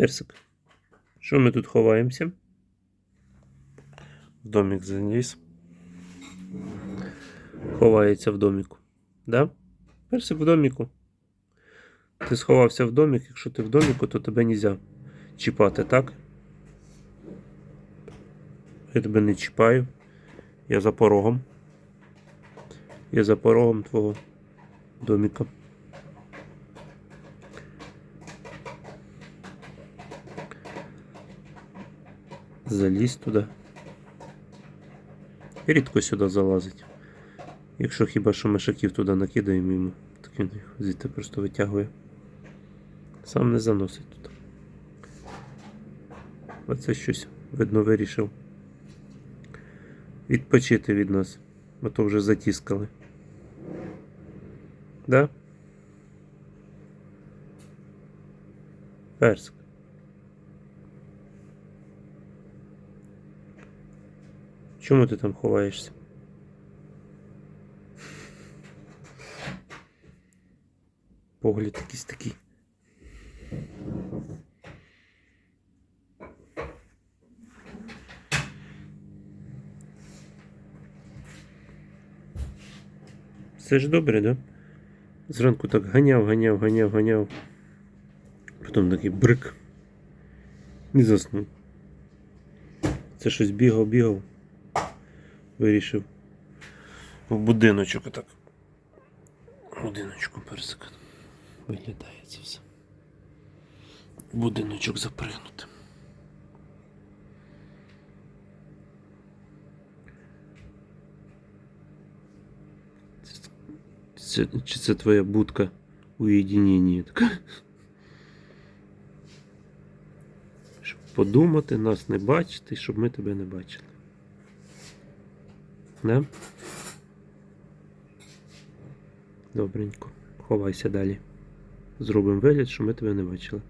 Персик. Що ми тут ховаємося? В домик заліз. Ховається в доміку. Да? Персик в доміку. Ти сховався в домик, якщо ти в доміку, то тебе нельзя чіпати, так? Я тебе не чіпаю. Я за порогом. Я за порогом твого доміка. Залізь туди. Рідко сюди залазить. Якщо хіба що мишаків туди накидаємо йому, так він їх звідти просто витягує. Сам не заносить туди. Оце щось, видно, вирішив відпочити від нас. А то вже затіскали. Да? Персик. Чому ти там ховаєшся? Погляд якийсь такий. Все ж добре, да? Зранку так ганяв, ганяв, ганяв, ганяв. Потім такий брик. І заснув. Це щось бігав, бігав. Вирішив. В будиночок отак. Будиночку персика. Виглядає це все. Будиночок запригнути. Це, чи це твоя будка уєдинення така? Щоб подумати, нас не бачити, щоб ми тебе не бачили. Да? Добренько. Ховайся далі. Зробимо вигляд, що ми тебе не бачили.